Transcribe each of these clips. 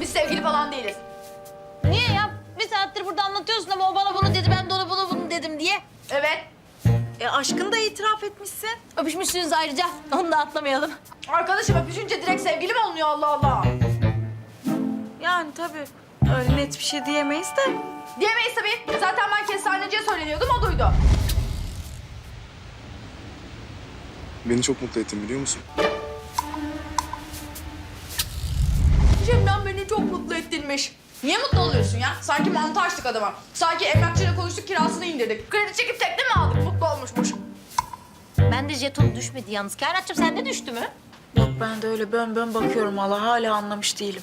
Biz sevgili falan değiliz. Niye ya? Bir saattir burada anlatıyorsun ama o bana bunu dedi, ben de ona bunu bunu dedim diye. Evet. E aşkını da itiraf etmişsin. Öpüşmüşsünüz ayrıca. Onu da atlamayalım. Arkadaşım öpüşünce direkt sevgili mi oluyor Allah Allah? Yani tabii öyle net bir şey diyemeyiz de. Diyemeyiz tabii. Zaten ben kestaneciye söyleniyordum o duydu. Beni çok mutlu ettin biliyor musun? Çok mutlu ettirmiş. Niye mutlu oluyorsun ya? Sanki mantı açtık adama. Sanki emlakçıyla konuştuk kirasını indirdik. Kredi çekip tekne mi aldık? Mutlu olmuşmuş. Ben de jeton düşmedi yalnız. Kainatçım sende düştü mü? Yok ben de öyle bön bön bakıyorum hala hala anlamış değilim.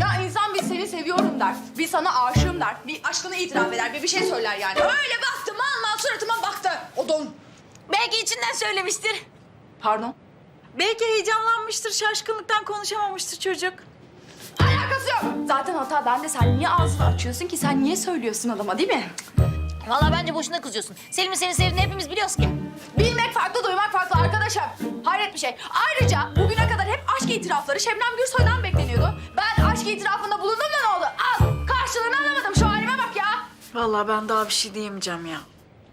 Ya insan bir seni seviyorum der. Bir sana aşığım der. Bir aşkını itiraf eder. Bir bir şey söyler yani. Öyle baktı mal mal suratıma baktı. O don. Belki içinden söylemiştir. Pardon? Belki heyecanlanmıştır, şaşkınlıktan konuşamamıştır çocuk. Alakası yok. Zaten hata bende. Sen niye ağzını açıyorsun ki? Sen niye söylüyorsun adama değil mi? Vallahi bence boşuna kızıyorsun. Selim'in seni sevdiğini hepimiz biliyoruz ki. Bilmek farklı, duymak farklı arkadaşım. Hayret bir şey. Ayrıca bugüne kadar hep aşk itirafları Şebnem Gürsoy'dan bekleniyordu. Ben aşk itirafında bulundum da ne oldu? Al, karşılığını alamadım. Şu halime bak ya. Vallahi ben daha bir şey diyemeyeceğim ya.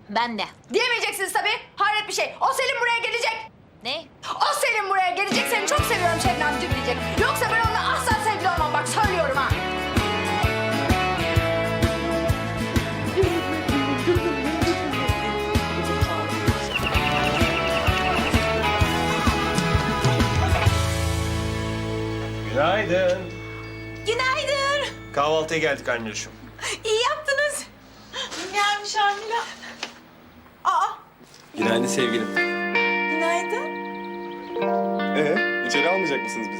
Ben de. Diyemeyeceksiniz tabii. Hayret bir şey. O Selim buraya gelecek. Ne? O Selim buraya gelecek. Seni çok seviyorum Şebnemciğim diyecek. Yoksa ben onunla asla sevgili olmam. Bak Kahvaltıya geldik anneciğim. İyi yaptınız. Gelmiş Amila. Aa, Günaydın sevgilim. günaydın. Ee, içeri almayacak mısınız bizi?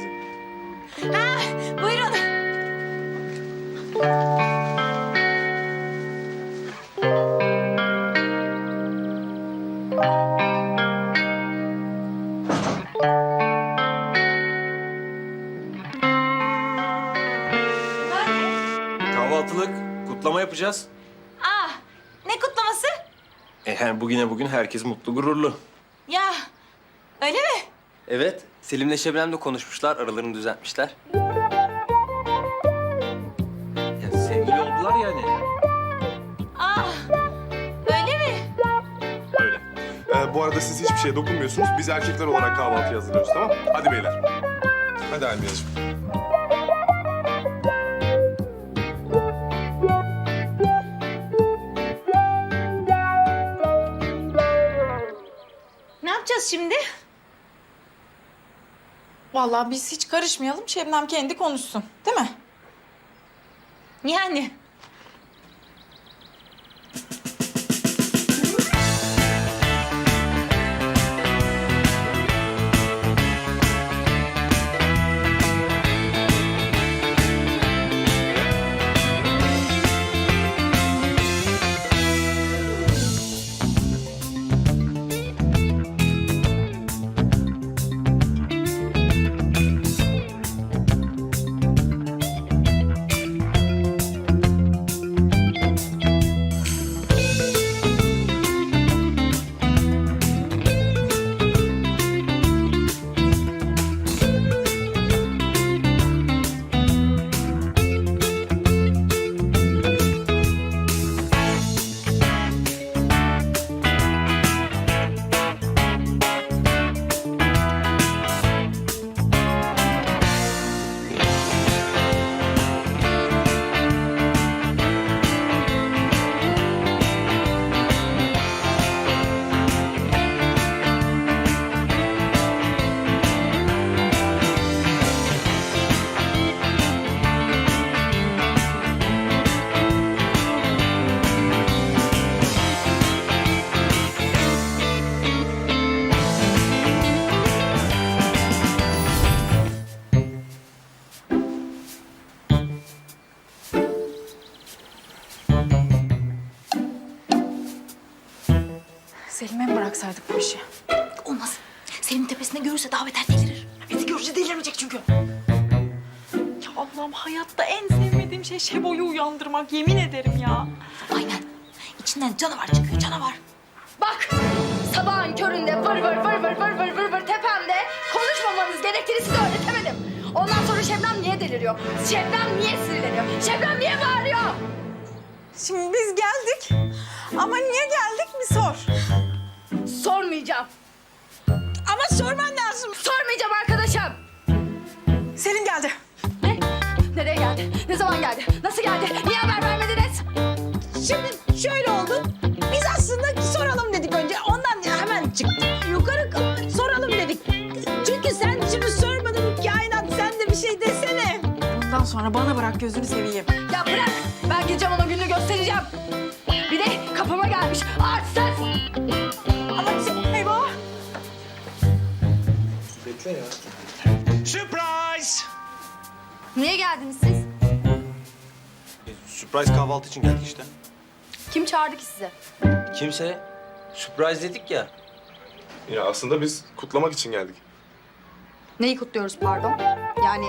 Kahvaltılık kutlama yapacağız. Aa, ne kutlaması? E, yani bugüne bugün herkes mutlu gururlu. Ya, öyle mi? Evet, Selim'le Şebnem de konuşmuşlar, aralarını düzeltmişler. Ya, sevgili oldular yani. Aa, öyle mi? Öyle. Ee, bu arada siz hiçbir şeye dokunmuyorsunuz. Biz erkekler olarak kahvaltı hazırlıyoruz tamam Hadi beyler. Hadi Almiyacığım. Yapacağız şimdi? Vallahi biz hiç karışmayalım, Şebnem kendi konuşsun. Değil mi? Yani. Selim'e mi bıraksaydık bu işi? Olmaz. Selim tepesinde görürse daha beter delirir. Bizi görünce delirmeyecek çünkü. Ya Allah'ım hayatta en sevmediğim şey Şebo'yu uyandırmak. Yemin ederim ya. Aynen. İçinden canavar çıkıyor, canavar. Bak sabahın köründe vır vır vır vır vır vır vır vır tepemde konuşmamanız gerektiğini size öğretemedim. Ondan sonra Şebnem niye sinirleniyor? Şebnem niye sinirleniyor? Şebnem niye bağırıyor? Şimdi biz geldik. Ama niye geldik bir sor. Sormayacağım. Ama sorman lazım. Sormayacağım arkadaşım. Selim geldi. Ne? Nereye geldi? Ne zaman geldi? Nasıl geldi? Niye haber vermediniz? Şimdi şöyle oldu. Biz aslında soralım dedik önce. Ondan hemen çıktık. Yukarı soralım dedik. Çünkü sen şimdi sormadın kainat sen de bir şey desene. Bundan sonra bana bırak gözünü seveyim. Ya bırak. Ben gideceğim ona gününü göstereceğim. Niye geldiniz siz? Surprise kahvaltı için geldik işte. Kim çağırdı ki sizi? Kimse surprise dedik ya. Ya aslında biz kutlamak için geldik. Neyi kutluyoruz pardon? Yani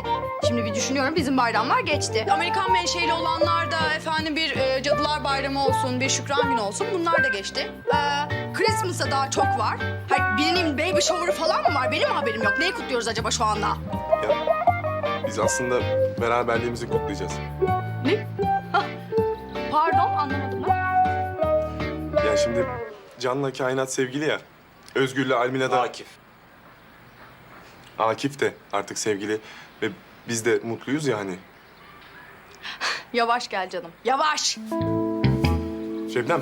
şimdi bir düşünüyorum bizim bayramlar geçti. Amerikan menşeli olanlar da efendim bir e, cadılar bayramı olsun, bir şükran günü olsun bunlar da geçti. Ee, Christmas'a daha çok var. Hayır, birinin baby shower'ı falan mı var? Benim haberim yok. Neyi kutluyoruz acaba şu anda? Biz aslında beraberliğimizi kutlayacağız. Ne? Hah, Pardon anlamadım ben. Ya şimdi Can'la kainat sevgili ya. Özgür'le Almila da... Akif. Akif de artık sevgili. Ve biz de mutluyuz ya hani. Yavaş gel canım. Yavaş. Şebnem.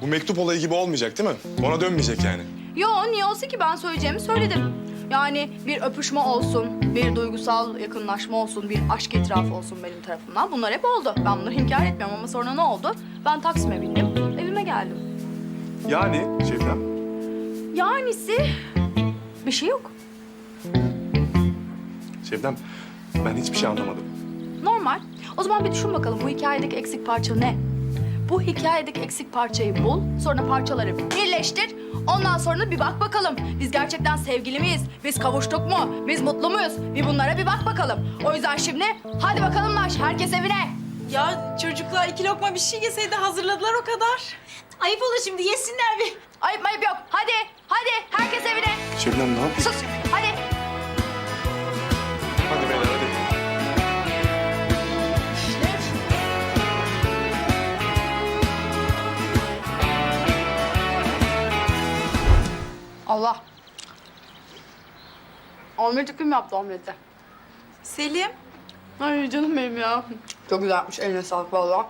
Bu mektup olayı gibi olmayacak değil mi? Ona dönmeyecek yani. Yo niye olsa ki ben söyleyeceğimi söyledim. Yani bir öpüşme olsun, bir duygusal yakınlaşma olsun, bir aşk itirafı olsun benim tarafımdan. Bunlar hep oldu. Ben bunları inkar etmiyorum ama sonra ne oldu? Ben Taksim'e bindim, evime geldim. Yani Şebnem. Yanisi bir şey yok. Şebnem ben hiçbir şey anlamadım. Normal. O zaman bir düşün bakalım bu hikayedeki eksik parça ne? Bu hikayedeki eksik parçayı bul, sonra parçaları birleştir. Ondan sonra bir bak bakalım. Biz gerçekten sevgili miyiz? Biz kavuştuk mu? Biz mutlu muyuz? Bir bunlara bir bak bakalım. O yüzden şimdi hadi bakalım Naş, herkes evine. Ya çocuklar iki lokma bir şey yeseydi hazırladılar o kadar. Ayıp olur şimdi yesinler bir. Ayıp mayıp yok. Hadi, hadi herkes evine. Şebnem ne yapıyorsun? Sus, Omleti kim yaptı omleti? Selim. Ay canım benim ya. Çok güzelmiş. Eline sağlık valla.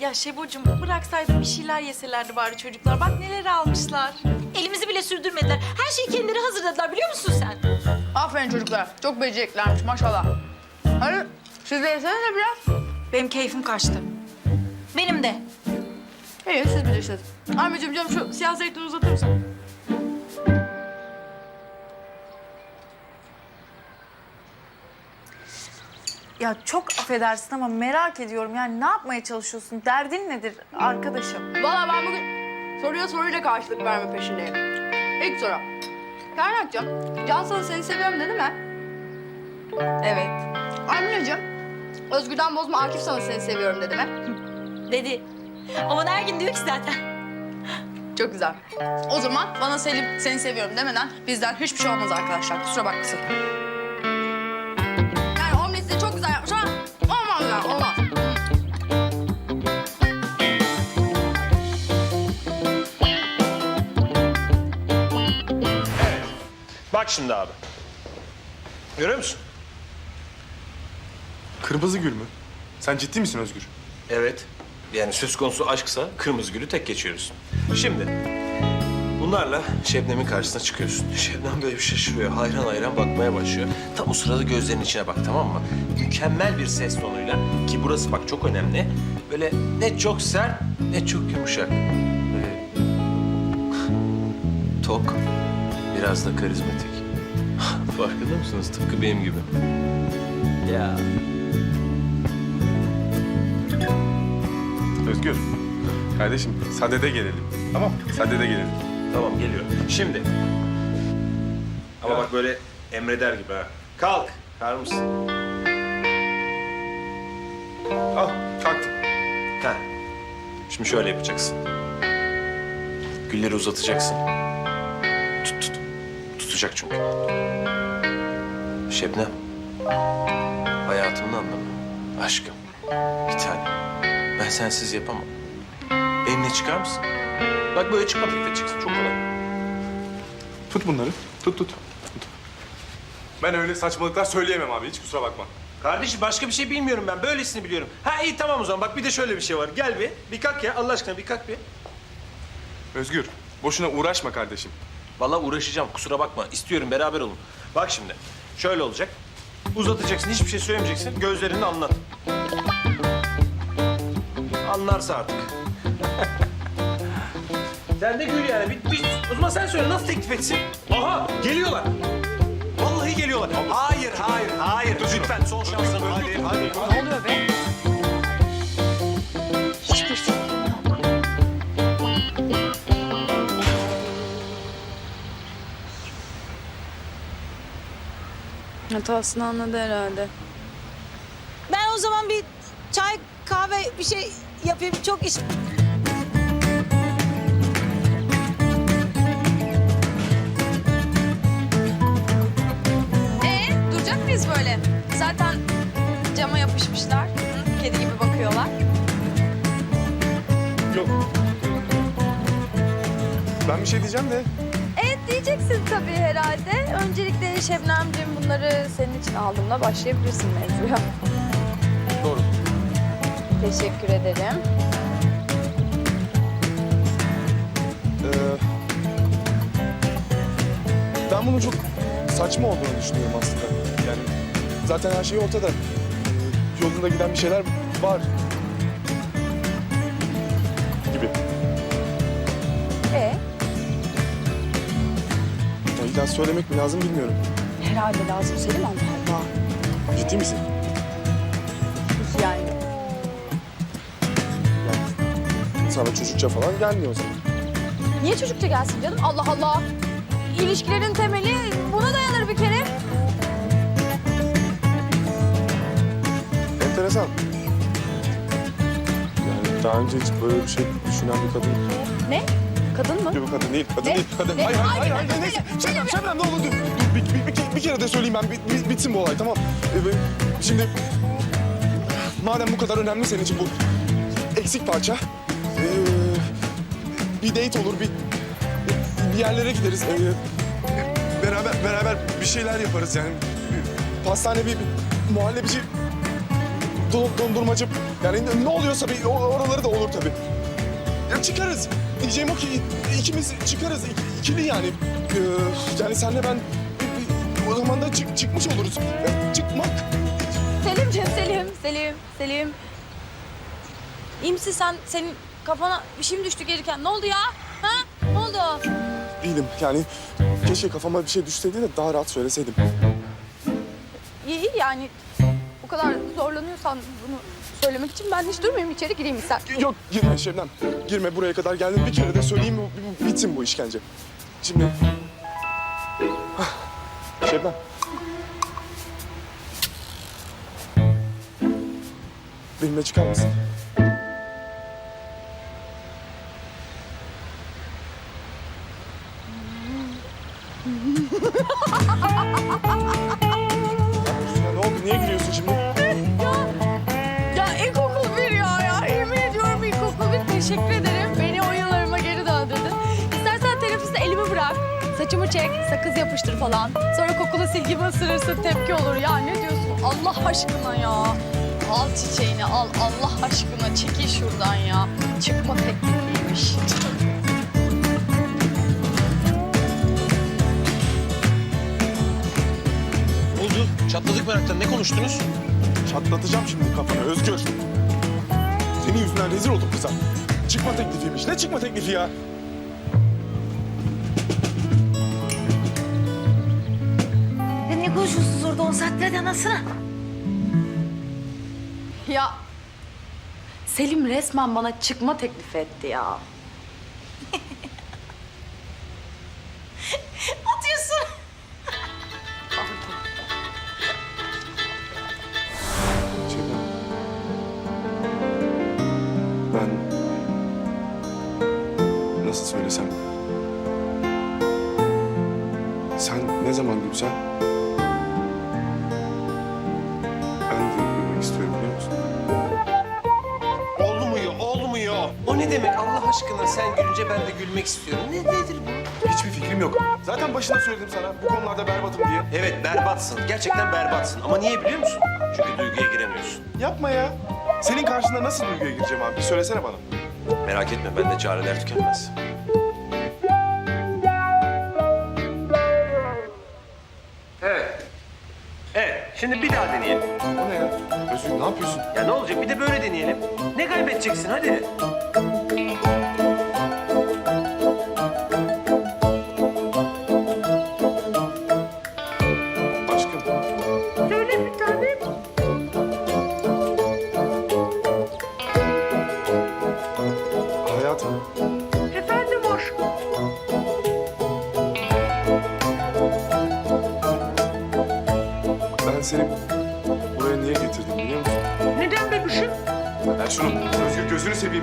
Ya Şebocuğum bıraksaydın bir şeyler yeselerdi bari çocuklar. Bak neler almışlar. Elimizi bile sürdürmediler. Her şeyi kendileri hazırladılar biliyor musun sen? Aferin çocuklar. Çok beceriklermiş maşallah. Hadi siz de yesenize biraz. Benim keyfim kaçtı. Benim de. İyi siz bilirsiniz. Ahmetciğim canım şu siyah zeytini uzatır mısın? Ya çok affedersin ama merak ediyorum. Yani ne yapmaya çalışıyorsun? Derdin nedir arkadaşım? Valla ben bugün soruya soruyla karşılık verme peşindeyim. İlk soru. Kainatcığım, Can sana seni seviyorum dedi mi? Evet. Amineciğim, Özgür'den bozma Akif sana seni seviyorum dedi mi? Dedi. Ama her gün diyor ki zaten. Çok güzel. O zaman bana Selim seni seviyorum demeden bizden hiçbir şey olmaz arkadaşlar. Kusura bakmasın. Yani omleti de çok güzel yapmış ama olmaz yani olmaz. Bak şimdi abi. Görüyor musun? Kırmızı gül mü? Sen ciddi misin Özgür? Evet. Yani söz konusu aşksa kırmızı gülü tek geçiyoruz. Şimdi bunlarla Şebnem'in karşısına çıkıyorsun. Şebnem böyle bir şaşırıyor. Hayran hayran bakmaya başlıyor. Tam o sırada gözlerinin içine bak tamam mı? Mükemmel bir ses tonuyla ki burası bak çok önemli. Böyle ne çok sert ne çok yumuşak. Tok, biraz da karizmatik. Farkında mısınız? Tıpkı benim gibi. Ya Özgür. Kardeşim sadede gelelim. Tamam Sadede gelelim. Tamam geliyor. Şimdi. Ama bak böyle emreder gibi ha. Kalk. Kalkar mısın? Al kalktım. Ha. Şimdi şöyle yapacaksın. Gülleri uzatacaksın. Tut tut. Tutacak çünkü. Şebnem. Hayatımın anlamı. Aşkım. Bir tane. Ben sensiz yapamam. Benimle çıkar mısın? Bak böyle çıkma teklif edeceksin. Çok kolay. Tut bunları. Tut tut. tut. Ben öyle saçmalıklar söyleyemem abi. Hiç kusura bakma. Kardeşim başka bir şey bilmiyorum ben. Böylesini biliyorum. Ha iyi tamam o zaman. Bak bir de şöyle bir şey var. Gel bir. Bir kalk ya. Allah aşkına bir kalk bir. Özgür, boşuna uğraşma kardeşim. Vallahi uğraşacağım. Kusura bakma. İstiyorum beraber olun. Bak şimdi. Şöyle olacak. Uzatacaksın. Hiçbir şey söylemeyeceksin. Gözlerini anlat. Anlarsa artık. sen de gül yani. Bir, bir, o zaman sen söyle nasıl teklif etsin? Aha geliyorlar. Vallahi geliyorlar. Hayır, hayır, hayır. Lütfen son şansın. Hadi, hadi. Ne oluyor be? Hiçbir fikrim yok. Hatasını anladı herhalde. Ben o zaman bir çay, kahve bir şey yapayım. Çok iş... Ee, duracak mıyız böyle? Zaten cama yapışmışlar. Hı, Kedi gibi bakıyorlar. Yok. Ben bir şey diyeceğim de Evet diyeceksin tabii herhalde. Öncelikle Şebnemciğim bunları senin için aldığımda başlayabilirsin mevzuya. Teşekkür ederim. Ee, ben bunun çok saçma olduğunu düşünüyorum aslında. Yani zaten her şey ortada. Ee, yolunda giden bir şeyler var. Gibi. E Ya illa söylemek mi lazım bilmiyorum. Herhalde lazım Selim Allah Allah. Ciddi misin? Sana çocukça falan gelmiyor o zaman. niye çocukça gelsin canım? Allah Allah. İlişkilerin temeli buna dayanır bir kere. Enteresan. Yani daha önce hiç böyle bir şey düşünen bir kadın Ne? Kadın mı? Yok kadın değil, kadın Ne? değil. Kadın. Ne? Hayır, hayır, Hayır, hayır, hayır. Neyse. Şebnem, Şebnem ne olur dur. dur bir, bir, bir, bir kere de söyleyeyim ben. Bir, bir- bitsin bu olay tamam. Ee, ben- şimdi madem bu kadar önemli senin için bu eksik parça. Ee, bir date olur, bir bir yerlere gideriz. Ee, beraber beraber bir şeyler yaparız yani. Pastane, bir, bir muhallebici, don, dondurmacı. Yani ne- oluyorsa bir oraları da olur tabii. Ya çıkarız. Diyeceğim o ki ikimiz çıkarız. İk- ikili yani. Ee, yani senle ben o zaman da çık- çıkmış oluruz. Ya çıkmak. Selimciğim, Selim, Selim, Selim. İyi misin sen? Senin kafana bir şey mi düştü gelirken? Ne oldu ya? Ha? Ne oldu? Değilim yani. Keşke kafama bir şey düşseydi de daha rahat söyleseydim. İyi iyi yani bu kadar zorlanıyorsan bunu söylemek için ben hiç durmayayım içeri gireyim ister. Yok girme Şebnem. Girme buraya kadar geldim. Bir kere de söyleyeyim b- bitsin bu işkence. Şimdi... Hah, Şebnem. Benimle çıkar mısın? Sakız yapıştır falan. Sonra kokulu silgimi ısırırsın, tepki olur. Ya ne diyorsun? Allah aşkına ya. Al çiçeğini al. Allah aşkına çekil şuradan ya. Çıkma teklifiymiş. Ne oldu? Çatladık meraktan. Ne konuştunuz? Çatlatacağım şimdi kafanı Özgür. Senin yüzünden rezil oldum kıza. Çıkma teklifiymiş. Ne çıkma teklifi ya? Konuşuyorsunuz orada on saattir hadi anlatsana. Ya Selim resmen bana çıkma teklif etti ya. ne demek Allah aşkına sen gülünce ben de gülmek istiyorum. Ne nedir bu? Hiçbir fikrim yok. Zaten başında söyledim sana bu konularda berbatım diye. Evet berbatsın. Gerçekten berbatsın. Ama niye biliyor musun? Çünkü duyguya giremiyorsun. Yapma ya. Senin karşında nasıl duyguya gireceğim abi? Bir söylesene bana. Merak etme bende çareler tükenmez. Evet. Evet. Şimdi bir daha deneyelim. O ne ya? Özgür ne yapıyorsun? Ya ne olacak? Bir de böyle deneyelim. Ne kaybedeceksin? Hadi. Aşkım. Söyle bir tanem. Hayatım. Efendim aşkım. Ben seni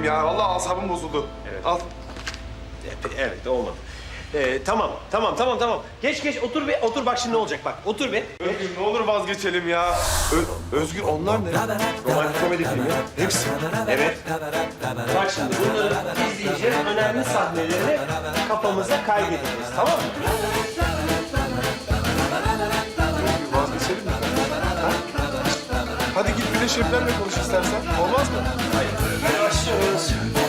ya. Vallahi asabım bozuldu. Al. Evet olmadı. Ee, tamam, tamam, tamam, tamam. Geç geç otur bir, otur bak şimdi ne olacak bak. Otur bir. Özgür ne olur vazgeçelim ya. Ö- Özgür onlar ne? Romantik komedi filmi. Hepsi. Evet. Bak şimdi bunları izleyeceğiz. Önemli sahnelerini kafamıza kaydedeceğiz. Tamam mı? Vazgeçelim mi? Ha? Hadi git bir de şeflerle konuş istersen. Olmaz mı? Başlıyoruz. 수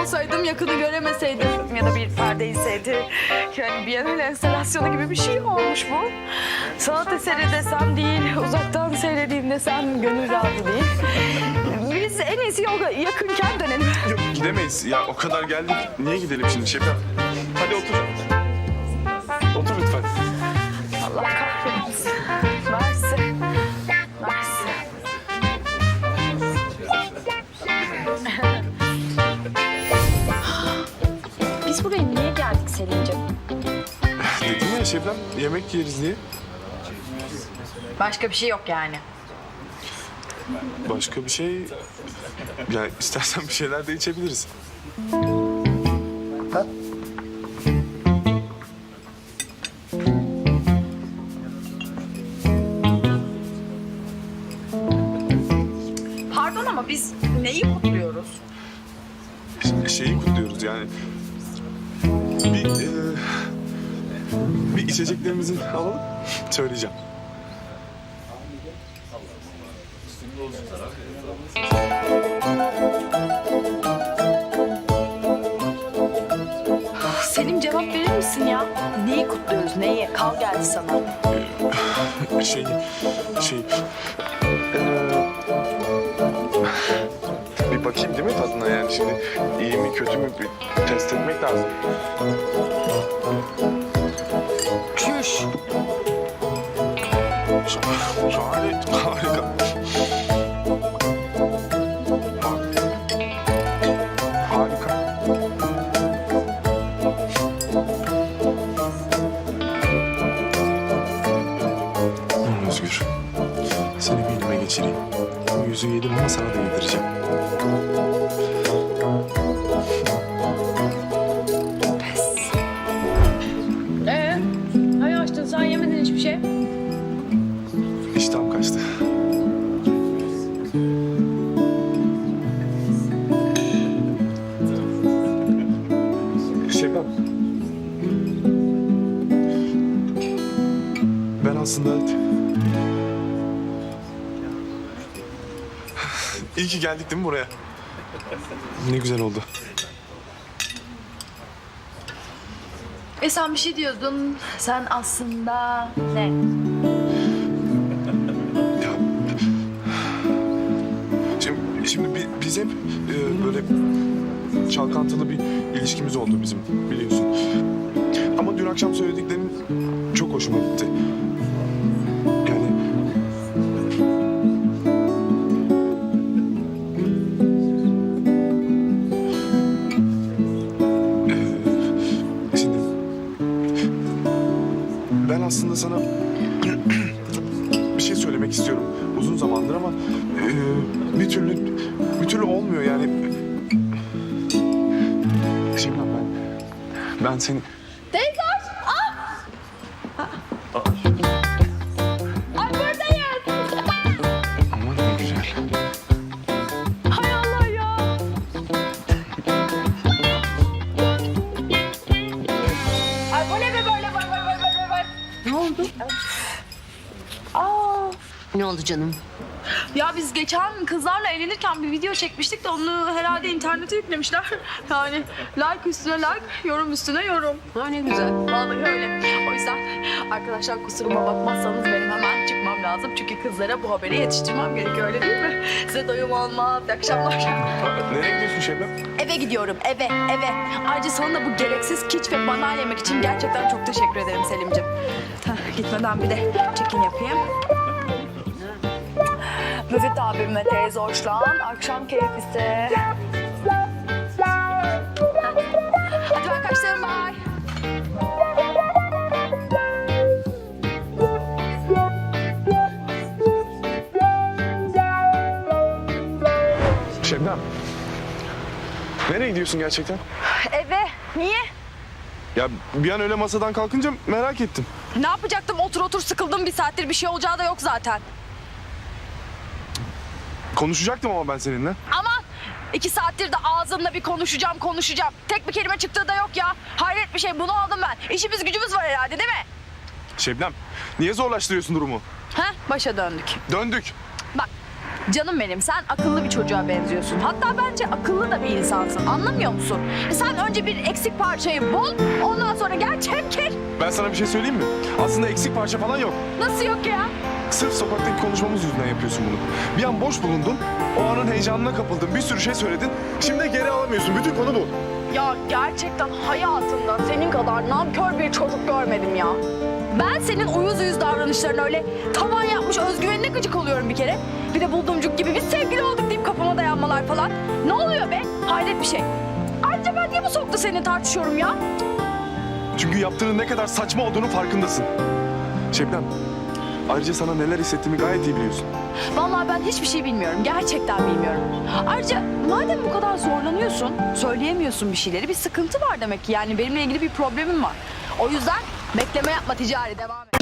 olsaydım yakını göremeseydim ya da bir perde inseydi. Yani bir yanıyla enstalasyonu gibi bir şey olmuş bu. Sanat eseri desem değil, uzaktan seyredeyim desem gönül rahatı değil. Biz en iyisi yoga yakınken dönelim. Yok gidemeyiz. Ya o kadar geldik. Niye gidelim şimdi şefler? Hadi otur. Otur lütfen. Allah kahretsin. Şefler yemek yeriz diye. Başka bir şey yok yani. Başka bir şey... Ya istersen bir şeyler de içebiliriz. Pardon ama biz neyi kutluyoruz? Ş- şeyi kutluyoruz yani. Bir... içeceklerimizi alalım. Söyleyeceğim. Selim cevap verir misin ya? Neyi kutluyoruz? Neyi? Kal geldi sana. Şey... Şey... bir bakayım değil mi tadına yani şimdi iyi mi kötü mü bir test etmek lazım. Çüş. Harika. Harika. Özgür, seni bir elime geçireyim. Bu yüzü yedim ama sana da yedireceğim. Aslında... İyi ki geldik değil mi buraya? Ne güzel oldu. E sen bir şey diyordun. Sen aslında ne? Ya şimdi, şimdi bi- biz hep e, böyle çalkantılı bir ilişkimiz oldu bizim biliyorsun. Ama dün akşam söylediklerin çok hoşuma gitti. Aslında sana bir şey söylemek istiyorum uzun zamandır ama e, bir türlü bir türlü olmuyor yani. Şimdi ben ben seni geçen kızlarla eğlenirken bir video çekmiştik de onu herhalde internete yüklemişler. Yani like üstüne like, yorum üstüne yorum. Ha ne güzel. Vallahi öyle. O yüzden arkadaşlar kusuruma bakmazsanız benim hemen çıkmam lazım. Çünkü kızlara bu haberi yetiştirmem gerekiyor öyle değil mi? Size doyum olmaz. İyi akşamlar. Nereye gidiyorsun Şebnem? Eve gidiyorum eve eve. Ayrıca sana da bu gereksiz kiç ve banal yemek için gerçekten çok teşekkür ederim Selim'ciğim. Gitmeden bir de check-in yapayım. Müfit abim ve teyze hoşlan. Akşam keyfisi. Hadi ben kaçtım bye. Şebnem. Nereye gidiyorsun gerçekten? Eve. Niye? Ya bir an öyle masadan kalkınca merak ettim. Ne yapacaktım? Otur otur sıkıldım bir saattir. Bir şey olacağı da yok zaten. Konuşacaktım ama ben seninle. Aman iki saattir de ağzımla bir konuşacağım konuşacağım. Tek bir kelime çıktığı da yok ya. Hayret bir şey bunu aldım ben. İşimiz gücümüz var herhalde değil mi? Şebnem, niye zorlaştırıyorsun durumu? Ha başa döndük. Döndük. Bak canım benim sen akıllı bir çocuğa benziyorsun. Hatta bence akıllı da bir insansın anlamıyor musun? E sen önce bir eksik parçayı bul ondan sonra gel çemkir. Ben sana bir şey söyleyeyim mi? Aslında eksik parça falan yok. Nasıl yok ya? Sırf sokaktaki konuşmamız yüzünden yapıyorsun bunu. Bir an boş bulundun, o anın heyecanına kapıldın, bir sürü şey söyledin. Şimdi de geri alamıyorsun. Bütün konu bu. Ya gerçekten hayatımda senin kadar nankör bir çocuk görmedim ya. Ben senin uyuz uyuz davranışlarına öyle tavan yapmış özgüvenine gıcık oluyorum bir kere. Bir de bulduğumcuk gibi biz sevgili olduk deyip kafama dayanmalar falan. Ne oluyor be? Hayret bir şey. Ayrıca ben niye bu soğukta seninle tartışıyorum ya? Çünkü yaptığının ne kadar saçma olduğunu farkındasın. Şebnem, ayrıca sana neler hissettiğimi gayet iyi biliyorsun. Vallahi ben hiçbir şey bilmiyorum. Gerçekten bilmiyorum. Ayrıca madem bu kadar zorlanıyorsun, söyleyemiyorsun bir şeyleri bir sıkıntı var demek ki. Yani benimle ilgili bir problemim var. O yüzden bekleme yapma ticari devam et.